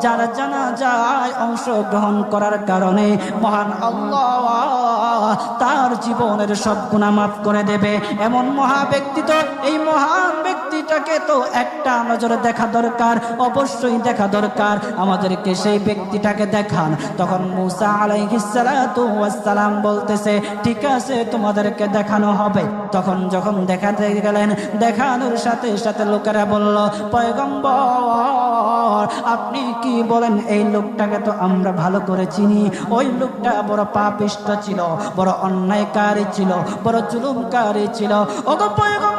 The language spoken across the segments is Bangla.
যারা জানা যায় অংশগ্রহণ করার কারণে মহান আল্লাহ তার জীবনের সব গুণা মাফ করে দেবে। এমন মহা ব্যক্তি তো, এই মহান ব্যক্তিটাকে তো একটা নজরে দেখা দরকার, অবশ্যই দেখা দরকার। আমাদেরকে সেই ব্যক্তিটাকে দেখান। তখন মুসা আলাইহিস সালাতু ওয়াস সালাম বলতেছে, ঠিক আছে, তোমাদেরকে দেখানো হবে। তখন যখন দেখাতে গেলেন, দেখানোর সাথে সাথে লোকেরা বলল, পয়গম্বর, আপনি কি বলেন, এই লোকটাকে তো আমরা ভালো করে চিনি। ওই লোকটা বড় পাপিষ্ট ছিল, বড় অন্যায়কারী ছিল, বড় জুলুমকারী ছিল। ওগো পয়গম্বর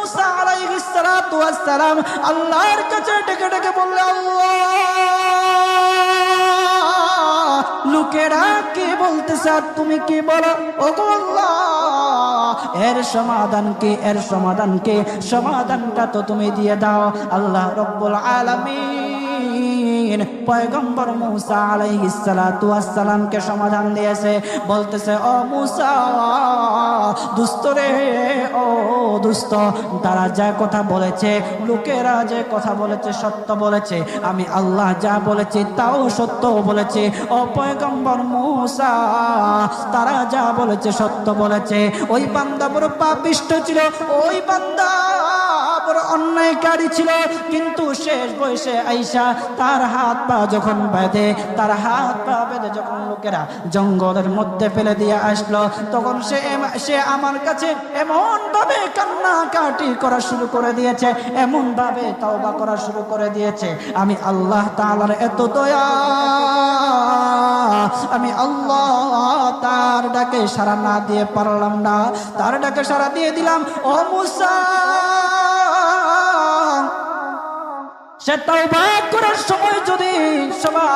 মুসা আলাইহিস সালাতু ওয়াস সালাম আল্লাহর কাছে ডেকে ডেকে বললে, আল্লাহ, লোকেরা কে বলতেছে আর তুমি কি বলো? ও গো আল্লাহ, এর সমাধান কে? এর সমাধান কে? সমাধানটা তো তুমি দিয়ে দাও। আল্লাহ রব্বুল আলামিন পয়গম্বর মুসা আলাইহিস সালাতু ওয়াস সালামকে সমাধান দিয়েছে। বলতেছে, ও মুসা, দুস্থ রে, ও দুস্থ, তারা যা কথা বলেছে, লোকেরা যে কথা বলেছে সত্য বলেছে। আমি আল্লাহ যা বলেছি তাও সত্য বলেছে। ও পয়গম্বর মুসা, তারা যা বলেছে সত্য বলেছে। ওই বান্দা বড় পাপিষ্ট ছিল, ওই বান্দা বড় অন্যায়কারী ছিল। কিন্তু শেষ বয়সে আইসা তার হাত পা যখন বেঁধে, তার হাত পা বেঁধে যখন লোকেরা জঙ্গলের মধ্যে ফেলে দিয়ে আসলো, তখন সে সে আমার কাছে এমন ভাবে কান্নাকাটি করা শুরু করে দিয়েছে এমন ভাবে তওবা করা শুরু করে দিয়েছে, আমি আল্লাহ তাআলার এত দয়া, আমি আল্লাহ তার ডাকে সারা না দিয়ে পারলাম না, তার ডাকে সারা দিয়ে দিলাম, ও মুসা। সে তাও করার সময় যদি সবাই